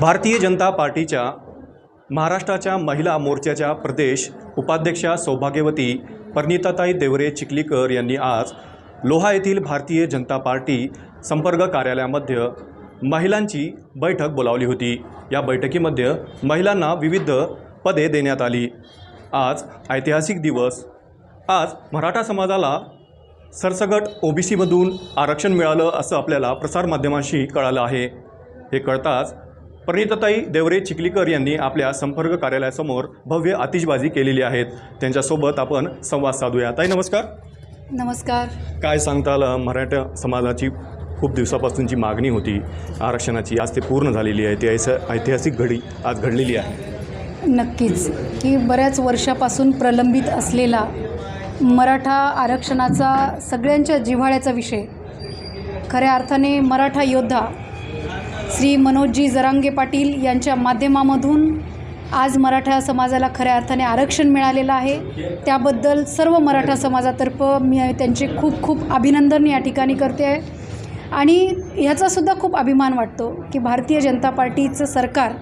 भारतीय जनता पार्टीच्या महाराष्ट्राच्या महिला मोर्चाच्या प्रदेश उपाध्यक्षा सौभाग्यवती परिणिताताई देवरे चिखलीकर यांनी आज लोहा येथील भारतीय जनता पार्टी संपर्क कार्यालयामध्ये महिलांची बैठक बोलावली होती. या बैठकीमध्ये महिलांना विविध पदे देण्यात आली. आज ऐतिहासिक दिवस. आज मराठा समाजाला सरसगट ओबीसीमधून आरक्षण मिळालं असं आपल्याला प्रसारमाध्यमांशी कळालं आहे. हे कळताच परिणितताई देवरे चिखलीकर यांनी आपल्या संपर्क कार्यालयासमोर भव्य आतिषबाजी केलेली आहेत. त्यांच्यासोबत आपण संवाद साधूया. ताई नमस्कार. नमस्कार. काय सांगताल मराठा समाजाची खूप दिवसापासूनची मागणी होती. आरक्षणाची आज ते पूर्ण झालेली आहे. ती ऐस ऐतिहासिक घडी आज घडलेली आहे. नक्कीच. की बऱ्याच वर्षापासून प्रलंबित असलेला मराठा आरक्षणाचा सगळ्यांच्या जिव्हाळ्याचा विषय. खऱ्या अर्थाने मराठा योद्धा श्री मनोजजी जरांगे पाटील यांच्या माध्यमामधून आज मराठा समाजाला खऱ्या अर्थाने आरक्षण मिळालेलं आहे. त्याबद्दल सर्व मराठा समाजातर्फे मी त्यांचे खूप खूप अभिनंदन या ठिकाणी करते आहे. आणि ह्याचासुद्धा खूप अभिमान वाटतो की भारतीय जनता पार्टीचं सरकार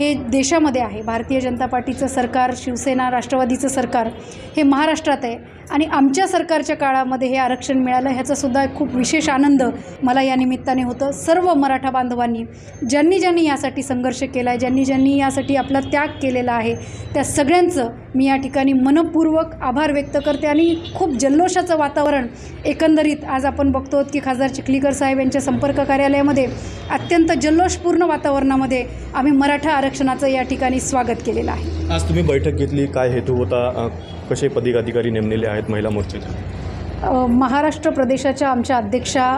हे देशामध्ये आहे. भारतीय जनता पार्टीचं सरकार शिवसेना राष्ट्रवादीचं सरकार हे महाराष्ट्रात आहे. आणि आमच्या सरकारच्या काळामध्ये हे आरक्षण मिळालं ह्याचासुद्धा खूप विशेष आनंद मला या निमित्ताने होतं. सर्व मराठा बांधवांनी ज्यांनी ज्यांनी यासाठी संघर्ष केला आहे ज्यांनी ज्यांनी यासाठी आपला त्याग केलेला आहे त्या सगळ्यांचं मी या ठिकाणी मनपूर्वक आभार व्यक्त करते आणि खूप जल्लोषाचं वातावरण एकंदरीत आज आपण बघतो की खासदार चिखलीकर साहेब यांच्या संपर्क कार्यालयामध्ये अत्यंत जल्लोषपूर्ण वातावरणामध्ये आम्ही मराठा आरक्षणाचं या ठिकाणी स्वागत केलेलं आहे. आज तुम्ही बैठक घेतली काय हेतू होता कसे पदाधिकारी नेमलेले आहेत महिला मोर्चाचे महाराष्ट्र प्रदेशाच्या आमच्या अध्यक्षा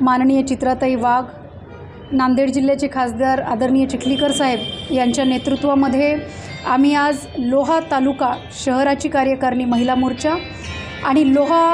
माननीय चित्राताई वाघ नांदेड जिल्ह्याचे खासदार आदरणीय चिखलीकर साहेब यांच्या नेतृत्वामध्ये आम्ही आज लोहा तालुका शहराची कार्यकारिणी महिला मोर्चा आणि लोहा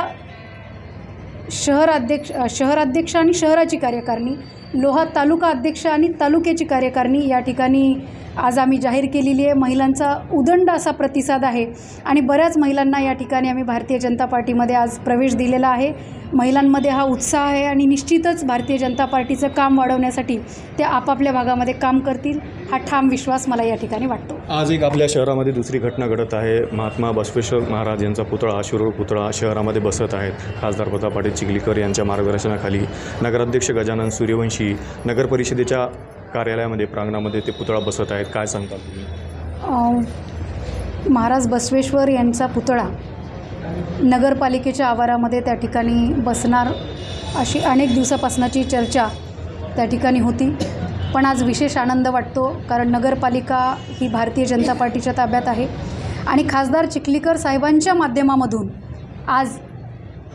शहर अध्यक्ष शहराध्यक्ष आणि शहराची कार्यकारिणी लोहा तालुका अध्यक्ष आणि तालुक्याची कार्यकारिणी या ठिकाणी आज आम्ही जाहीर केलेली आहे महिलांचा उदंड असा प्रतिसाद आहे. आणि बऱ्याच महिलांना या ठिकाणी आम्ही भारतीय जनता पार्टीमध्ये आज प्रवेश दिलेला आहे. महिलांमध्ये हा उत्साह आहे आणि निश्चितच भारतीय जनता पार्टीचं काम वाढवण्यासाठी ते आपापल्या भागामध्ये काम करतील हा ठाम विश्वास मला या ठिकाणी वाटतो. आज एक आपल्या शहरामध्ये दुसरी घटना घडत आहे. महात्मा बसवेश्वर महाराज यांचा पुतळा शिरूर पुतळा शहरामध्ये बसत आहेत. खासदार प्रताप पाटील चिखलीकर यांच्या मार्गदर्शनाखाली नगराध्यक्ष गजानन सूर्यवंशी नगर परिषदेच्या कार्यालयामध्ये प्रांगणामध्ये ते पुतळा बसत आहेत. काय सांगतात तुम्ही? महाराज बसवेश्वर यांचा पुतळा नगरपालिकेच्या आवारामध्ये त्या ठिकाणी बसणार अशी अनेक दिवसापासनाची चर्चा त्या ठिकाणी होती. पण आज विशेष आनंद वाटतो कारण नगरपालिका ही भारतीय जनता पार्टीच्या ताब्यात आहे. आणि खासदार चिखलीकर साहेबांच्या माध्यमामधून आज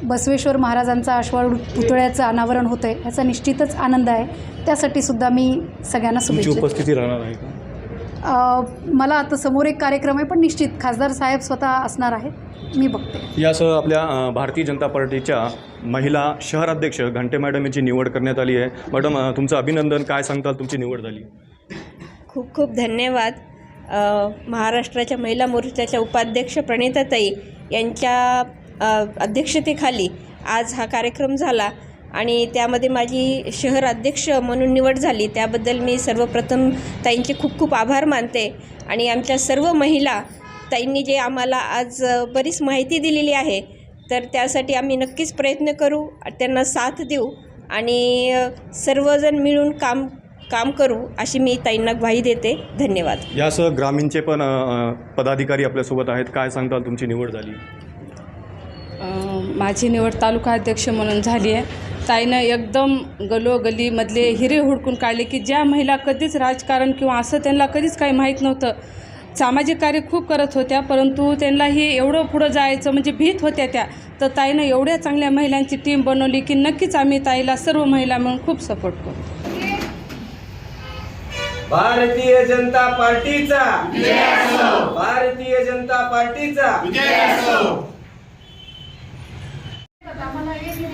बसवेश्वर महाराजांचा अश्वारूढ पुतळ्याचं अनावरण होतं आहे ह्याचा निश्चितच आनंद आहे. त्यासाठी सुद्धा मी सगळ्यांना तुमची शुभेच्छा उपस्थिती राहणार आहे का? अ, मला आता समोर एक कार्यक्रम आहे पण निश्चित खासदार साहेब स्वतः असणार आहेत. मी बघते. यासह आपल्या अ, भारतीय जनता पार्टीच्या महिला शहराध्यक्ष घंटे मॅडम यांची निवड करण्यात आली आहे. मॅडम अ, तुमचं अभिनंदन काय सांगताल? तुमची निवड झाली. खूप खूप धन्यवाद. अ, महाराष्ट्राच्या महिला मोर्चाच्या उपाध्यक्ष प्रणिताताई यांच्या अध्यक्षतेखाली आज हा कार्यक्रम झाला आणि त्यामध्ये माझी शहर अध्यक्ष म्हणून निवड झाली. त्याबद्दल मी सर्वप्रथम ताईंचे खूप खूप आभार मानते आणि आमच्या सर्व महिला ताईंनी जे आम्हाला आज बरीच माहिती दिलेली आहे तर त्यासाठी आम्ही नक्कीच प्रयत्न करू त्यांना साथ देऊ आणि सर्वजण मिळून काम काम करू अशी मी ताईंना ग्वाही देते. धन्यवाद. यासह ग्रामीणचे पण पदाधिकारी आपल्यासोबत आहेत. काय सांगताल? तुमची निवड झाली. माझी निवड तालुका अध्यक्ष म्हणून झाली आहे. ताईनं एकदम गलोगलीमधले हिरे हुडकून काढले की ज्या महिला कधीच राजकारण किंवा असं त्यांना कधीच काही माहीत नव्हतं. सामाजिक कार्य खूप करत होत्या परंतु त्यांना हे एवढं पुढं जायचं म्हणजे भीत होत्या त्या. तर ताईनं एवढ्या चांगल्या महिलांची टीम बनवली की नक्कीच आम्ही ताईला सर्व महिला मिळून खूप सपोर्ट करू. भारतीय जनता पार्टीचा. भारतीय जनता पार्टीचा आम्हाला एक निधी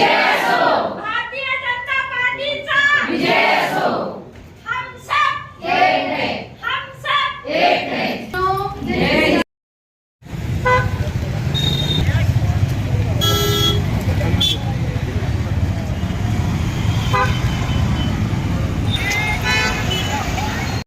हो